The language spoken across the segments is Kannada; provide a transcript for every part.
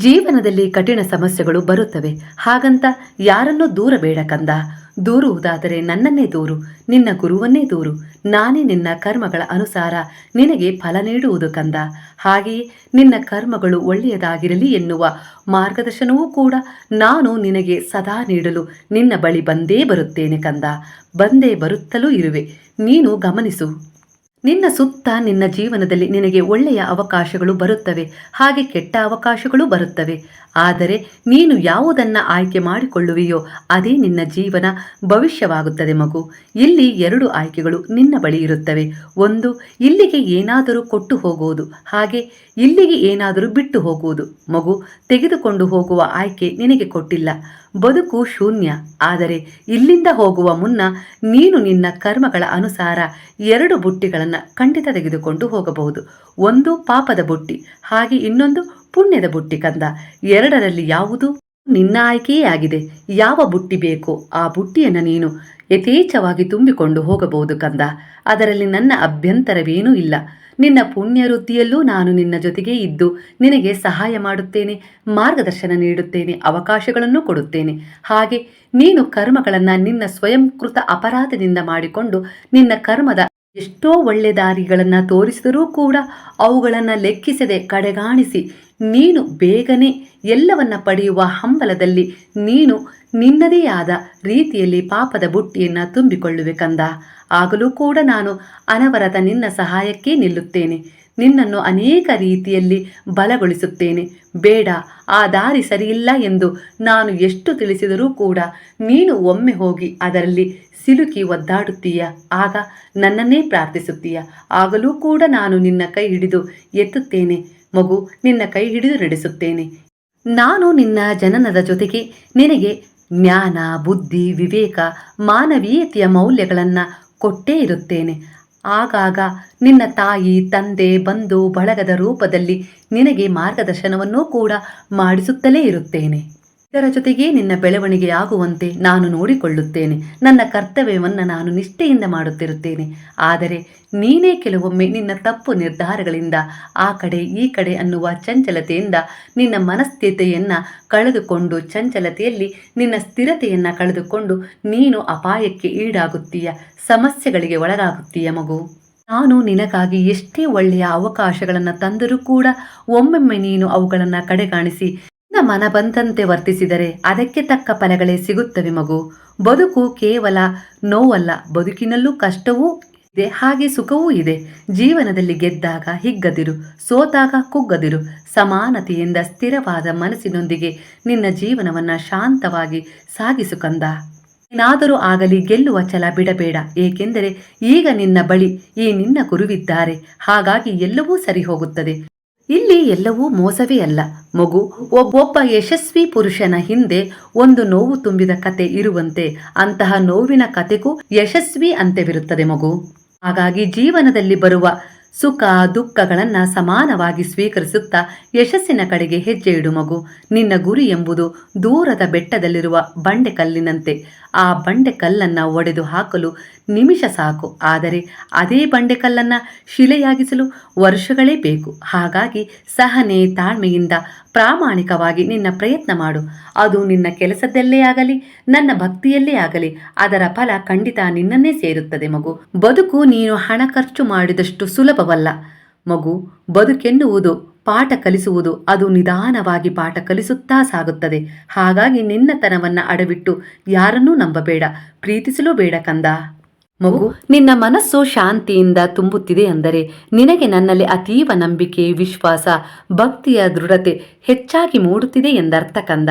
ಜೀವನದಲ್ಲಿ ಕಠಿಣ ಸಮಸ್ಯೆಗಳು ಬರುತ್ತವೆ. ಹಾಗಂತ ಯಾರನ್ನೂ ದೂರ ಬೇಡ ಕಂದ. ದೂರುವುದಾದರೆ ನನ್ನನ್ನೇ ದೂರು, ನಿನ್ನ ಗುರುವನ್ನೇ ದೂರು. ನಾನೇ ನಿನ್ನ ಕರ್ಮಗಳ ಅನುಸಾರ ನಿನಗೆ ಫಲ ನೀಡುವುದು ಕಂದ. ಹಾಗೆಯೇ ನಿನ್ನ ಕರ್ಮಗಳು ಒಳ್ಳೆಯದಾಗಿರಲಿ ಎನ್ನುವ ಮಾರ್ಗದರ್ಶನವೂ ಕೂಡ ನಾನು ನಿನಗೆ ಸದಾ ನೀಡಲು ನಿನ್ನ ಬಳಿ ಬಂದೇ ಬರುತ್ತೇನೆ ಕಂದ. ಬಂದೇ ಬರುತ್ತಲೂ ಇರುವೆ. ನೀನು ಗಮನಿಸು. ನಿನ್ನ ಸುತ್ತ ನಿನ್ನ ಜೀವನದಲ್ಲಿ ನಿನಗೆ ಒಳ್ಳೆಯ ಅವಕಾಶಗಳು ಬರುತ್ತವೆ, ಹಾಗೆ ಕೆಟ್ಟ ಅವಕಾಶಗಳು ಬರುತ್ತವೆ. ಆದರೆ ನೀನು ಯಾವುದನ್ನ ಆಯ್ಕೆ ಮಾಡಿಕೊಳ್ಳುವೆಯೋ ಅದೇ ನಿನ್ನ ಜೀವನ ಭವಿಷ್ಯವಾಗುತ್ತದೆ ಮಗು. ಇಲ್ಲಿ ಎರಡು ಆಯ್ಕೆಗಳು ನಿನ್ನ ಬಳಿ ಇರುತ್ತವೆ. ಒಂದು, ಇಲ್ಲಿಗೆ ಏನಾದರೂ ಕೊಟ್ಟು ಹೋಗುವುದು, ಹಾಗೆ ಇಲ್ಲಿಗೆ ಏನಾದರೂ ಬಿಟ್ಟು ಹೋಗುವುದು. ಮಗು, ತೆಗೆದುಕೊಂಡು ಹೋಗುವ ಆಯ್ಕೆ ನಿನಗೆ ಕೊಟ್ಟಿಲ್ಲ. ಬದುಕು ಶೂನ್ಯ. ಆದರೆ ಇಲ್ಲಿಂದ ಹೋಗುವ ಮುನ್ನ ನೀನು ನಿನ್ನ ಕರ್ಮಗಳ ಅನುಸಾರ ಎರಡು ಬುಟ್ಟಿಗಳನ್ನು ಖಂಡಿತ ತೆಗೆದುಕೊಂಡು ಹೋಗಬಹುದು. ಒಂದು ಪಾಪದ ಬುಟ್ಟಿ, ಹಾಗೆ ಇನ್ನೊಂದು ಪುಣ್ಯದ ಬುಟ್ಟಿ ಕಂದ. ಎರಡರಲ್ಲಿ ಯಾವುದು? ನಿನ್ನ ಆಯ್ಕೆಯೇ ಆಗಿದೆ. ಯಾವ ಬುಟ್ಟಿ ಬೇಕೋ ಆ ಬುಟ್ಟಿಯನ್ನು ನೀನು ಯಥೇಚ್ಛವಾಗಿ ತುಂಬಿಕೊಂಡು ಹೋಗಬಹುದು ಕಂದ. ಅದರಲ್ಲಿ ನನ್ನ ಅಭ್ಯಂತರವೇನೂ ಇಲ್ಲ. ನಿನ್ನ ಪುಣ್ಯ ವೃದ್ಧಿಯಲ್ಲೂ ನಾನು ನಿನ್ನ ಜೊತೆಗೆ ಇದ್ದು ನಿನಗೆ ಸಹಾಯ ಮಾಡುತ್ತೇನೆ, ಮಾರ್ಗದರ್ಶನ ನೀಡುತ್ತೇನೆ, ಅವಕಾಶಗಳನ್ನು ಕೊಡುತ್ತೇನೆ. ಹಾಗೆ ನೀನು ಕರ್ಮಗಳನ್ನು ನಿನ್ನ ಸ್ವಯಂಕೃತ ಅಪರಾಧದಿಂದ ಮಾಡಿಕೊಂಡು ನಿನ್ನ ಕರ್ಮದ ಎಷ್ಟೋ ಒಳ್ಳೆ ದಾರಿಗಳನ್ನು ತೋರಿಸಿದರೂ ಕೂಡ ಅವುಗಳನ್ನು ಲೆಕ್ಕಿಸದೆ ಕಡೆಗಾಣಿಸಿ, ನೀನು ಬೇಗನೆ ಎಲ್ಲವನ್ನ ಪಡೆಯುವ ಹಂಬಲದಲ್ಲಿ ನೀನು ನಿನ್ನದೇ ಆದ ರೀತಿಯಲ್ಲಿ ಪಾಪದ ಬುಟ್ಟಿಯನ್ನು ತುಂಬಿಕೊಳ್ಳುವೆ ಕಂದ. ಆಗಲೂ ಕೂಡ ನಾನು ಅನವರತ ನಿನ್ನ ಸಹಾಯಕ್ಕೆ ನಿಲ್ಲುತ್ತೇನೆ. ನಿನ್ನನ್ನು ಅನೇಕ ರೀತಿಯಲ್ಲಿ ಬಲಗೊಳಿಸುತ್ತೇನೆ. ಬೇಡ, ಆ ದಾರಿ ಸರಿಯಿಲ್ಲ ಎಂದು ನಾನು ಎಷ್ಟು ತಿಳಿಸಿದರೂ ಕೂಡ ನೀನು ಒಮ್ಮೆ ಹೋಗಿ ಅದರಲ್ಲಿ ಸಿಲುಕಿ ಒದ್ದಾಡುತ್ತೀಯ. ಆಗ ನನ್ನನ್ನೇ ಪ್ರಾರ್ಥಿಸುತ್ತೀಯ. ಆಗಲೂ ಕೂಡ ನಾನು ನಿನ್ನ ಕೈ ಹಿಡಿದು ಎತ್ತುತ್ತೇನೆ. ಮಗು, ನಿನ್ನ ಕೈ ಹಿಡಿದು ನಡೆಸುತ್ತೇನೆ. ನಾನು ನಿನ್ನ ಜನನದ ಜೊತೆಗೆ ನಿನಗೆ ಜ್ಞಾನ, ಬುದ್ಧಿ, ವಿವೇಕ, ಮಾನವೀಯತೆಯ ಮೌಲ್ಯಗಳನ್ನು ಕೊಟ್ಟೇ ಇರುತ್ತೇನೆ. ಆಗಾಗ ನಿನ್ನ ತಾಯಿ ತಂದೆ ಬಂಧು ಬಳಗದ ರೂಪದಲ್ಲಿ ನಿನಗೆ ಮಾರ್ಗದರ್ಶನವನ್ನೂ ಕೂಡ ಮಾಡಿಸುತ್ತಲೇ ಇರುತ್ತೇನೆ. ಇದರ ಜೊತೆಗೆ ನಿನ್ನ ಬೆಳವಣಿಗೆಯಾಗುವಂತೆ ನಾನು ನೋಡಿಕೊಳ್ಳುತ್ತೇನೆ. ನನ್ನ ಕರ್ತವ್ಯವನ್ನು ನಾನು ನಿಷ್ಠೆಯಿಂದ ಮಾಡುತ್ತಿರುತ್ತೇನೆ. ಆದರೆ ನೀನೇ ಕೆಲವೊಮ್ಮೆ ನಿನ್ನ ತಪ್ಪು ನಿರ್ಧಾರಗಳಿಂದ, ಆ ಕಡೆ ಈ ಕಡೆ ಅನ್ನುವ ಚಂಚಲತೆಯಿಂದ ನಿನ್ನ ಮನಸ್ಥಿತಿಯನ್ನು ಕಳೆದುಕೊಂಡು ಚಂಚಲತೆಯಲ್ಲಿ ನಿನ್ನ ಸ್ಥಿರತೆಯನ್ನು ಕಳೆದುಕೊಂಡು ನೀನು ಅಪಾಯಕ್ಕೆ ಈಡಾಗುತ್ತೀಯ, ಸಮಸ್ಯೆಗಳಿಗೆ ಒಳಗಾಗುತ್ತೀಯ ಮಗು. ನಾನು ನಿನಗಾಗಿ ಎಷ್ಟೇ ಒಳ್ಳೆಯ ಅವಕಾಶಗಳನ್ನು ತಂದರೂ ಕೂಡ ಒಮ್ಮೊಮ್ಮೆ ನೀನು ಅವುಗಳನ್ನು ಕಡೆಗಾಣಿಸಿ ಮನ ಬಂದಂತೆ ವರ್ತಿಸಿದರೆ ಅದಕ್ಕೆ ತಕ್ಕ ಫಲಗಳೇ ಸಿಗುತ್ತವೆ ಮಗು. ಬದುಕು ಕೇವಲ ನೋವಲ್ಲ, ಬದುಕಿನಲ್ಲೂ ಕಷ್ಟವೂ ಇದೆ, ಹಾಗೆ ಸುಖವೂ ಇದೆ. ಜೀವನದಲ್ಲಿ ಗೆದ್ದಾಗ ಹಿಗ್ಗದಿರು, ಸೋತಾಗ ಕುಗ್ಗದಿರು. ಸಮಾನತೆಯಿಂದ ಸ್ಥಿರವಾದ ಮನಸ್ಸಿನೊಂದಿಗೆ ನಿನ್ನ ಜೀವನವನ್ನ ಶಾಂತವಾಗಿ ಸಾಗಿಸು ಕಂದ. ಏನಾದರೂ ಆಗಲಿ ಗೆಲ್ಲುವ ಛಲ ಬಿಡಬೇಡ, ಏಕೆಂದರೆ ಈಗ ನಿನ್ನ ಬಳಿ ಈ ನಿನ್ನ ಗುರುವಿದ್ದಾರೆ. ಹಾಗಾಗಿ ಎಲ್ಲವೂ ಸರಿ ಹೋಗುತ್ತದೆ ಇಲ್ಲಿ ಎಲ್ಲವೂ ಮೋಸವೇ ಅಲ್ಲ. ಮಗು ಒಬ್ಬೊಬ್ಬ ಯಶಸ್ವಿ ಪುರುಷನ ಹಿಂದೆ ಒಂದು ನೋವು ತುಂಬಿದ ಕತೆ ಇರುವಂತೆ ಅಂತಹ ನೋವಿನ ಕತೆಗೂ ಯಶಸ್ವಿ ಅಂತ್ಯವಿರುತ್ತದೆ ಮಗು. ಹಾಗಾಗಿ ಜೀವನದಲ್ಲಿ ಬರುವ ಸುಖ, ದುಃಖಗಳನ್ನು ಸಮಾನವಾಗಿ ಸ್ವೀಕರಿಸುತ್ತಾ ಯಶಸ್ಸಿನ ಕಡೆಗೆ ಹೆಜ್ಜೆ ಇಡು ಮಗು. ನಿನ್ನ ಗುರಿ ಎಂಬುದು ದೂರದ ಬೆಟ್ಟದಲ್ಲಿರುವ ಬಂಡೆಕಲ್ಲಿನಂತೆ ಆ ಬಂಡೆ ಕಲ್ಲನ್ನು ಒಡೆದು ಹಾಕಲು ನಿಮಿಷ ಸಾಕು. ಆದರೆ ಅದೇ ಬಂಡೆ ಕಲ್ಲನ್ನು ಶಿಲೆಯಾಗಿಸಲು ವರ್ಷಗಳೇ ಬೇಕು. ಹಾಗಾಗಿ ಸಹನೆ ತಾಳ್ಮೆಯಿಂದ ಪ್ರಾಮಾಣಿಕವಾಗಿ ನಿನ್ನ ಪ್ರಯತ್ನ ಮಾಡು. ಅದು ನಿನ್ನ ಕೆಲಸದಲ್ಲೇ ಆಗಲಿ, ನನ್ನ ಭಕ್ತಿಯಲ್ಲೇ ಆಗಲಿ, ಅದರ ಫಲ ಖಂಡಿತ ನಿನ್ನನ್ನೇ ಸೇರುತ್ತದೆ ಮಗು. ಬದುಕು ನೀನು ಹಣ ಖರ್ಚು ಮಾಡಿದಷ್ಟು ಸುಲಭವಲ್ಲ. ಮಗು, ಬದುಕೆನ್ನುವುದು ಪಾಠ ಕಲಿಸುವುದು ಅದು ನಿಧಾನವಾಗಿ ಪಾಠ ಕಲಿಸುತ್ತಾ ಸಾಗುತ್ತದೆ. ಹಾಗಾಗಿ ನಿನ್ನತನವನ್ನು ಅಡವಿಟ್ಟು ಯಾರನ್ನೂ ನಂಬಬೇಡ. ಪ್ರೀತಿಸಲೂ ಬೇಡ ಕಂದ. ಮಗು ನಿನ್ನ ಮನಸ್ಸು ಶಾಂತಿಯಿಂದ ತುಂಬುತ್ತಿದೆ ಅಂದರೆ ನಿನಗೆ ನನ್ನಲ್ಲಿ ಅತೀವ ನಂಬಿಕೆ ವಿಶ್ವಾಸ ಭಕ್ತಿಯ ದೃಢತೆ ಹೆಚ್ಚಾಗಿ ಮೂಡುತ್ತಿದೆ ಎಂದರ್ಥ ಕಂದ.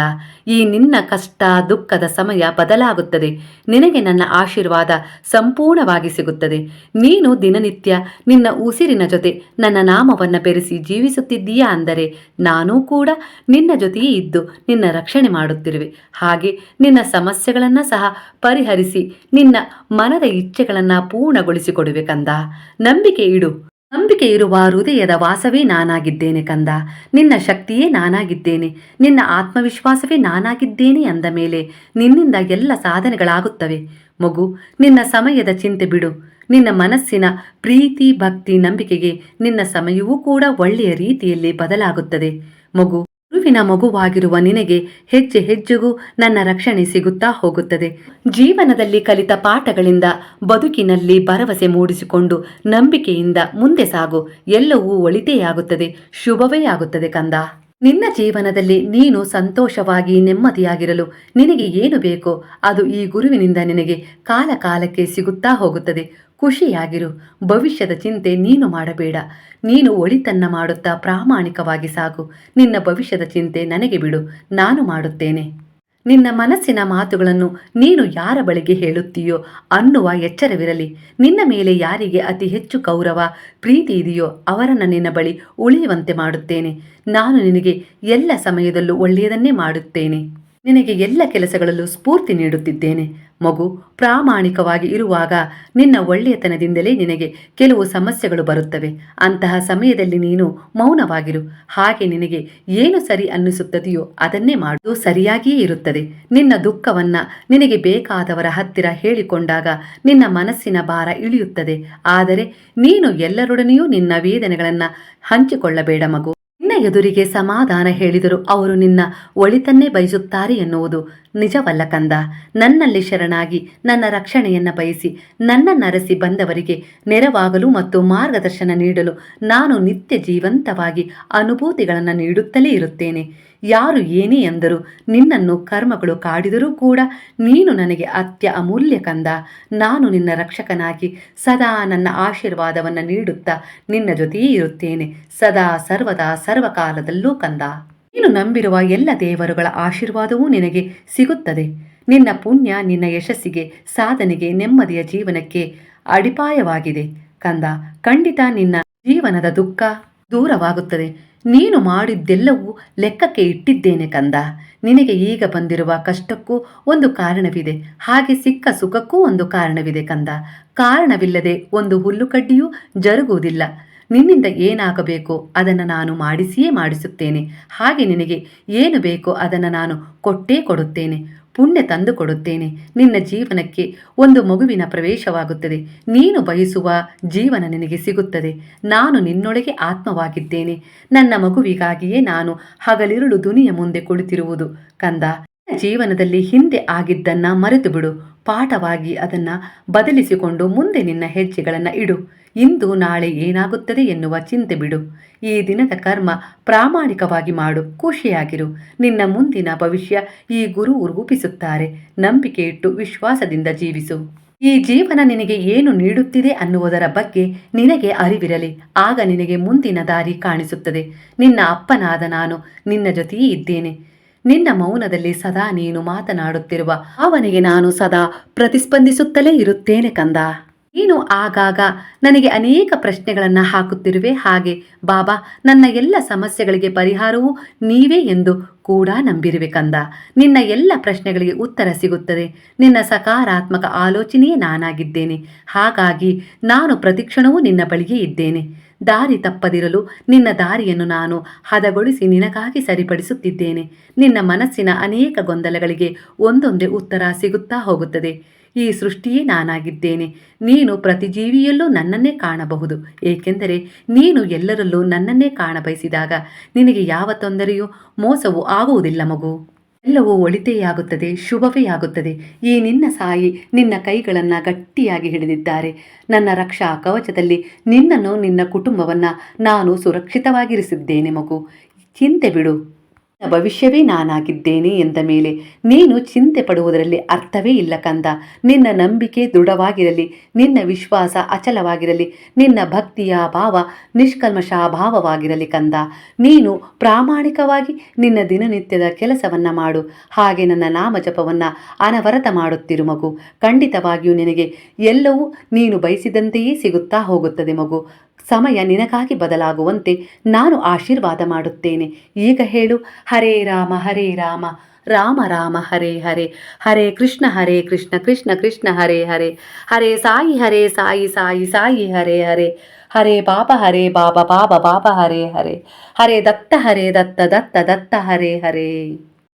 ಈ ನಿನ್ನ ಕಷ್ಟ ದುಃಖದ ಸಮಯ ಬದಲಾಗುತ್ತದೆ. ನಿನಗೆ ನನ್ನ ಆಶೀರ್ವಾದ ಸಂಪೂರ್ಣವಾಗಿ ಸಿಗುತ್ತದೆ. ನೀನು ದಿನನಿತ್ಯ ನಿನ್ನ ಉಸಿರಿನ ಜೊತೆ ನನ್ನ ನಾಮವನ್ನು ಬೆರೆಸಿ ಜೀವಿಸುತ್ತಿದ್ದೀಯಾ ಅಂದರೆ ನಾನೂ ಕೂಡ ನಿನ್ನ ಜೊತೆಯೇ ಇದ್ದು ನಿನ್ನ ರಕ್ಷಣೆ ಮಾಡುತ್ತಿರುವೆ. ಹಾಗೆ ನಿನ್ನ ಸಮಸ್ಯೆಗಳನ್ನು ಸಹ ಪರಿಹರಿಸಿ ನಿನ್ನ ಮನದ ಇಚ್ಛೆಗಳನ್ನು ಪೂರ್ಣಗೊಳಿಸಿಕೊಡುವೆ ಕಂದ. ನಂಬಿಕೆ ಇಡು. ನಂಬಿಕೆ ಇರುವ ಹೃದಯದ ವಾಸವೇ ನಾನಾಗಿದ್ದೇನೆ ಕಂದ. ನಿನ್ನ ಶಕ್ತಿಯೇ ನಾನಾಗಿದ್ದೇನೆ. ನಿನ್ನ ಆತ್ಮವಿಶ್ವಾಸವೇ ನಾನಾಗಿದ್ದೇನೆ ಅಂದ ಮೇಲೆ ನಿನ್ನಿಂದ ಎಲ್ಲ ಸಾಧನೆಗಳಾಗುತ್ತವೆ. ಮಗು, ನಿನ್ನ ಸಮಯದ ಚಿಂತೆ ಬಿಡು. ನಿನ್ನ ಮನಸ್ಸಿನ ಪ್ರೀತಿ, ಭಕ್ತಿ, ನಂಬಿಕೆಗೆ ನಿನ್ನ ಸಮಯವೂ ಕೂಡ ಒಳ್ಳೆಯ ರೀತಿಯಲ್ಲಿ ಬದಲಾಗುತ್ತದೆ. ಮಗು ಗುರುವಿನ ಮಗುವಾಗಿರುವ ನಿನಗೆ ಹೆಜ್ಜೆ ಹೆಜ್ಜೆಗೂ ನನ್ನ ರಕ್ಷಣೆ ಸಿಗುತ್ತಾ ಹೋಗುತ್ತದೆ. ಜೀವನದಲ್ಲಿ ಕಲಿತ ಪಾಠಗಳಿಂದ ಬದುಕಿನಲ್ಲಿ ಭರವಸೆ ಮೂಡಿಸಿಕೊಂಡು ನಂಬಿಕೆಯಿಂದ ಮುಂದೆ ಸಾಗು. ಎಲ್ಲವೂ ಒಳಿತೆಯಾಗುತ್ತದೆ, ಶುಭವೇ ಆಗುತ್ತದೆ ಕಂದ. ನಿನ್ನ ಜೀವನದಲ್ಲಿ ನೀನು ಸಂತೋಷವಾಗಿ ನೆಮ್ಮದಿಯಾಗಿರಲು ನಿನಗೆ ಏನು ಬೇಕೋ ಅದು ಈ ಗುರುವಿನಿಂದ ನಿನಗೆ ಕಾಲ ಕಾಲಕ್ಕೆ ಸಿಗುತ್ತಾ ಹೋಗುತ್ತದೆ. ಖುಷಿಯಾಗಿರು. ಭವಿಷ್ಯದ ಚಿಂತೆ ನೀನು ಮಾಡಬೇಡ. ನೀನು ಒಳಿತನ್ನ ಮಾಡುತ್ತಾ ಪ್ರಾಮಾಣಿಕವಾಗಿ ಸಾಗು. ನಿನ್ನ ಭವಿಷ್ಯದ ಚಿಂತೆ ನನಗೆ ಬಿಡು. ನಾನು ಮಾಡುತ್ತೇನೆ. ನಿನ್ನ ಮನಸ್ಸಿನ ಮಾತುಗಳನ್ನು ನೀನು ಯಾರ ಬಳಿಗೆ ಹೇಳುತ್ತೀಯೋ ಅನ್ನುವ ಎಚ್ಚರವಿರಲಿ. ನಿನ್ನ ಮೇಲೆ ಯಾರಿಗೆ ಅತಿ ಹೆಚ್ಚು ಗೌರವ, ಪ್ರೀತಿ ಇದೆಯೋ ಅವರನ್ನು ನಿನ್ನ ಬಳಿ ಉಳಿಯುವಂತೆ ಮಾಡುತ್ತೇನೆ. ನಾನು ನಿನಗೆ ಎಲ್ಲ ಸಮಯದಲ್ಲೂ ಒಳ್ಳೆಯದನ್ನೇ ಮಾಡುತ್ತೇನೆ. ನಿನಗೆ ಎಲ್ಲ ಕೆಲಸಗಳಲ್ಲೂ ಸ್ಫೂರ್ತಿ ನೀಡುತ್ತಿದ್ದೇನೆ. ಮಗು, ಪ್ರಾಮಾಣಿಕವಾಗಿ ಇರುವಾಗ ನಿನ್ನ ಒಳ್ಳೆಯತನದಿಂದಲೇ ನಿನಗೆ ಕೆಲವು ಸಮಸ್ಯೆಗಳು ಬರುತ್ತವೆ. ಅಂತಹ ಸಮಯದಲ್ಲಿ ನೀನು ಮೌನವಾಗಿರು. ಹಾಗೆ ನಿನಗೆ ಏನು ಸರಿ ಅನ್ನಿಸುತ್ತದೆಯೋ ಅದನ್ನೇ ಮಾಡುವುದು ಸರಿಯಾಗಿಯೇ ಇರುತ್ತದೆ. ನಿನ್ನ ದುಃಖವನ್ನ ನಿನಗೆ ಬೇಕಾದವರ ಹತ್ತಿರ ಹೇಳಿಕೊಂಡಾಗ ನಿನ್ನ ಮನಸ್ಸಿನ ಭಾರ ಇಳಿಯುತ್ತದೆ. ಆದರೆ ನೀನು ಎಲ್ಲರೊಡನೆಯೂ ನಿನ್ನ ವೇದನೆಗಳನ್ನು ಹಂಚಿಕೊಳ್ಳಬೇಡ ಮಗು. ಎದುರಿಗೆ ಸಮಾಧಾನ ಹೇಳಿದರು ಅವರು ನಿನ್ನ ಒಳಿತನ್ನೇ ಬಯಸುತ್ತಾರೆ ಎನ್ನುವುದು ನಿಜವಲ್ಲ ಕಂದ, ನನ್ನಲ್ಲಿ ಶರಣಾಗಿ ನನ್ನ ರಕ್ಷಣೆಯನ್ನು ಬಯಸಿ ನನ್ನ ನರಸಿ ಬಂದವರಿಗೆ ನೆರವಾಗಲು ಮತ್ತು ಮಾರ್ಗದರ್ಶನ ನೀಡಲು ನಾನು ನಿತ್ಯ ಜೀವಂತವಾಗಿ ಅನುಭೂತಿಗಳನ್ನು ನೀಡುತ್ತಲೇ ಇರುತ್ತೇನೆ. ಯಾರು ಏನೇ ಎಂದರೂ ನಿನ್ನನ್ನು ಕರ್ಮಗಳು ಕಾಡಿದರೂ ಕೂಡ ನೀನು ನನಗೆ ಅತ್ಯ ಅಮೂಲ್ಯ ಕಂದ, ನಾನು ನಿನ್ನ ರಕ್ಷಕನಾಗಿ ಸದಾ ನನ್ನ ಆಶೀರ್ವಾದವನ್ನು ನೀಡುತ್ತಾ ನಿನ್ನ ಜೊತೆಯೇ ಇರುತ್ತೇನೆ, ಸದಾ ಸರ್ವದಾ ಸರ್ವಕಾಲದಲ್ಲೂ ಕಂದ. ನೀನು ನಂಬಿರುವ ಎಲ್ಲ ದೇವರುಗಳ ಆಶೀರ್ವಾದವೂ ನಿನಗೆ ಸಿಗುತ್ತದೆ. ನಿನ್ನ ಪುಣ್ಯ ನಿನ್ನ ಯಶಸ್ಸಿಗೆ, ಸಾಧನೆಗೆ, ನೆಮ್ಮದಿಯ ಜೀವನಕ್ಕೆ ಅಡಿಪಾಯವಾಗಿದೆ. ಕಂದ, ಖಂಡಿತ ನಿನ್ನ ಜೀವನದ ದುಃಖ ದೂರವಾಗುತ್ತದೆ. ನೀನು ಮಾಡಿದ್ದೆಲ್ಲವೂ ಲೆಕ್ಕಕ್ಕೆ ಇಟ್ಟಿದ್ದೇನೆ ಕಂದ. ನಿನಗೆ ಈಗ ಬಂದಿರುವ ಕಷ್ಟಕ್ಕೂ ಒಂದು ಕಾರಣವಿದೆ. ಹಾಗೆ ಸಿಕ್ಕ ಸುಖಕ್ಕೂ ಒಂದು ಕಾರಣವಿದೆ ಕಂದ. ಕಾರಣವಿಲ್ಲದೆ ಒಂದು ಹುಲ್ಲುಕಡ್ಡಿಯೂ ಜರುಗುವುದಿಲ್ಲ. ನಿನ್ನಿಂದ ಏನಾಗಬೇಕೋ ಅದನ್ನು ನಾನು ಮಾಡಿಸಿಯೇ ಮಾಡಿಸುತ್ತೇನೆ. ಹಾಗೆ ನಿನಗೆ ಏನು ಬೇಕೋ ಅದನ್ನು ನಾನು ಕೊಟ್ಟೇ ಕೊಡುತ್ತೇನೆ. ಪುಣ್ಯ ತಂದು ಕೊಡುತ್ತೇನೆ. ನಿನ್ನ ಜೀವನಕ್ಕೆ ಒಂದು ಮಗುವಿನ ಪ್ರವೇಶವಾಗುತ್ತದೆ. ನೀನು ಬಯಸುವ ಜೀವನ ನಿನಗೆ ಸಿಗುತ್ತದೆ. ನಾನು ನಿನ್ನೊಳಗೆ ಆತ್ಮವಾಗಿದ್ದೇನೆ. ನನ್ನ ಮಗುವಿಗಾಗಿಯೇ ನಾನು ಹಗಲಿರುಳು ದುನಿಯ ಮುಂದೆ ಕುಳಿತಿರುವುದು. ಕಂದ ಜೀವನದಲ್ಲಿ ಹಿಂದೆ ಆಗಿದ್ದನ್ನ ಮರೆತು ಬಿಡು ಪಾಠವಾಗಿ ಅದನ್ನ ಬದಲಿಸಿಕೊಂಡು ಮುಂದೆ ನಿನ್ನ ಹೆಜ್ಜೆಗಳನ್ನು ಇಡು. ಇಂದು ನಾಳೆ ಏನಾಗುತ್ತದೆ ಎನ್ನುವ ಚಿಂತೆ ಬಿಡು. ಈ ದಿನದ ಕರ್ಮ ಪ್ರಾಮಾಣಿಕವಾಗಿ ಮಾಡು, ಖುಷಿಯಾಗಿರು. ನಿನ್ನ ಮುಂದಿನ ಭವಿಷ್ಯ ಈ ಗುರು ರೂಪಿಸುತ್ತಾರೆ. ನಂಬಿಕೆ ಇಟ್ಟು ವಿಶ್ವಾಸದಿಂದ ಜೀವಿಸು. ಈ ಜೀವನ ನಿನಗೆ ಏನು ನೀಡುತ್ತಿದೆ ಅನ್ನುವುದರ ಬಗ್ಗೆ ನಿನಗೆ ಅರಿವಿರಲಿ. ಆಗ ನಿನಗೆ ಮುಂದಿನ ದಾರಿ ಕಾಣಿಸುತ್ತದೆ. ನಿನ್ನ ಅಪ್ಪನಾದ ನಾನು ನಿನ್ನ ಜೊತೆಯೇ ಇದ್ದೇನೆ. ನಿನ್ನ ಮೌನದಲ್ಲಿ ಸದಾ ನೀನು ಮಾತನಾಡುತ್ತಿರುವ ಅವನಿಗೆ ನಾನು ಸದಾ ಪ್ರತಿಸ್ಪಂದಿಸುತ್ತಲೇ ಇರುತ್ತೇನೆ ಕಂದ. ನೀನು ಆಗಾಗ ನನಗೆ ಅನೇಕ ಪ್ರಶ್ನೆಗಳನ್ನು ಹಾಕುತ್ತಿರುವೆ. ಹಾಗೆ ಬಾಬಾ, ನನ್ನ ಎಲ್ಲ ಸಮಸ್ಯೆಗಳಿಗೆ ಪರಿಹಾರವೂ ನೀವೇ ಎಂದು ಕೂಡ ನಂಬಿರುವೆ ಕಂದ. ನಿನ್ನ ಎಲ್ಲ ಪ್ರಶ್ನೆಗಳಿಗೆ ಉತ್ತರ ಸಿಗುತ್ತದೆ. ನಿನ್ನ ಸಕಾರಾತ್ಮಕ ಆಲೋಚನೆಯೇ ನಾನಾಗಿದ್ದೇನೆ. ಹಾಗಾಗಿ ನಾನು ಪ್ರತಿಕ್ಷಣವೂ ನಿನ್ನ ಬಳಿಯೇ ಇದ್ದೇನೆ. ದಾರಿ ತಪ್ಪದಿರಲು ನಿನ್ನ ದಾರಿಯನ್ನು ನಾನು ಹದಗೊಳಿಸಿ ನಿನಗಾಗಿ ಸರಿಪಡಿಸುತ್ತಿದ್ದೇನೆ. ನಿನ್ನ ಮನಸ್ಸಿನ ಅನೇಕ ಗೊಂದಲಗಳಿಗೆ ಒಂದೊಂದೇ ಉತ್ತರ ಸಿಗುತ್ತಾ ಹೋಗುತ್ತದೆ. ಈ ಸೃಷ್ಟಿಯೇ ನಾನಾಗಿದ್ದೇನೆ. ನೀನು ಪ್ರತಿ ಜೀವಿಯಲ್ಲೂ ನನ್ನನ್ನೇ ಕಾಣಬಹುದು. ಏಕೆಂದರೆ ನೀನು ಎಲ್ಲರಲ್ಲೂ ನನ್ನನ್ನೇ ಕಾಣಬಯಸಿದಾಗ ನಿನಗೆ ಯಾವ ತೊಂದರೆಯೂ ಮೋಸವೂ ಆಗುವುದಿಲ್ಲ ಮಗು. ಎಲ್ಲವೂ ಒಳಿತೆಯಾಗುತ್ತದೆ, ಶುಭವೇ ಆಗುತ್ತದೆ. ಈ ನಿನ್ನ ಸಾಯಿ ನಿನ್ನ ಕೈಗಳನ್ನು ಗಟ್ಟಿಯಾಗಿ ಹಿಡಿದಿದ್ದಾರೆ. ನನ್ನ ರಕ್ಷಾ ಕವಚದಲ್ಲಿ ನಿನ್ನನ್ನು ನಿನ್ನ ಕುಟುಂಬವನ್ನು ನಾನು ಸುರಕ್ಷಿತವಾಗಿರಿಸಿದ್ದೇನೆ ಮಗು. ಚಿಂತೆ ಬಿಡು. ಭವಿಷ್ಯವೇ ನಾನಾಗಿದ್ದೇನೆ ಎಂದ ಮೇಲೆ, ನೀನು ಚಿಂತೆ ಪಡುವುದರಲ್ಲಿ ಅರ್ಥವೇ ಇಲ್ಲ ಕಂದ. ನಿನ್ನ ನಂಬಿಕೆ ದೃಢವಾಗಿರಲಿ, ನಿನ್ನ ವಿಶ್ವಾಸ ಅಚಲವಾಗಿರಲಿ, ನಿನ್ನ ಭಕ್ತಿಯ ಭಾವ ನಿಷ್ಕಲ್ಮಶ ಭಾವವಾಗಿರಲಿ ಕಂದ. ನೀನು ಪ್ರಾಮಾಣಿಕವಾಗಿ ನಿನ್ನ ದಿನನಿತ್ಯದ ಕೆಲಸವನ್ನು ಮಾಡು. ಹಾಗೆ ನನ್ನ ನಾಮಜಪವನ್ನು ಅನವರತ ಮಾಡುತ್ತಿರು ಮಗು. ಖಂಡಿತವಾಗಿಯೂ ನಿನಗೆ ಎಲ್ಲವೂ ನೀನು ಬಯಸಿದಂತೆಯೇ ಸಿಗುತ್ತಾ ಹೋಗುತ್ತದೆ ಮಗು. ಸಮಯ ನಿನಗಾಗಿ ಬದಲಾಗುವಂತೆ ನಾನು ಆಶೀರ್ವಾದ ಮಾಡುತ್ತೇನೆ. ಈಗ ಹೇಳು, ಹರೇ ರಾಮ ಹರೇ ರಾಮ. ರಾಮ ರಾಮ, ಹರೇ ಹರೇ. ಹರೇ ಕೃಷ್ಣ ಹರೇ ಕೃಷ್ಣ ಕೃಷ್ಣ ಕೃಷ್ಣ, ಹರೇ ಹರೇ. ಹರೇ ಸಾಯಿ ಹರೇ ಸಾಯಿ ಸಾಯಿ ಸಾಯಿ, ಹರೇ ಹರೇ. ಹರೇ ಪಾಪ ಹರೇ ಬಾಬ ಬಾಬ ಬಾಬ ಹರೇ ಹರೇ. ಹರೇ ದತ್ತ ಹರೇ ದತ್ತ ದತ್ತ ದತ್ತ, ಹರೇ ಹರೇ.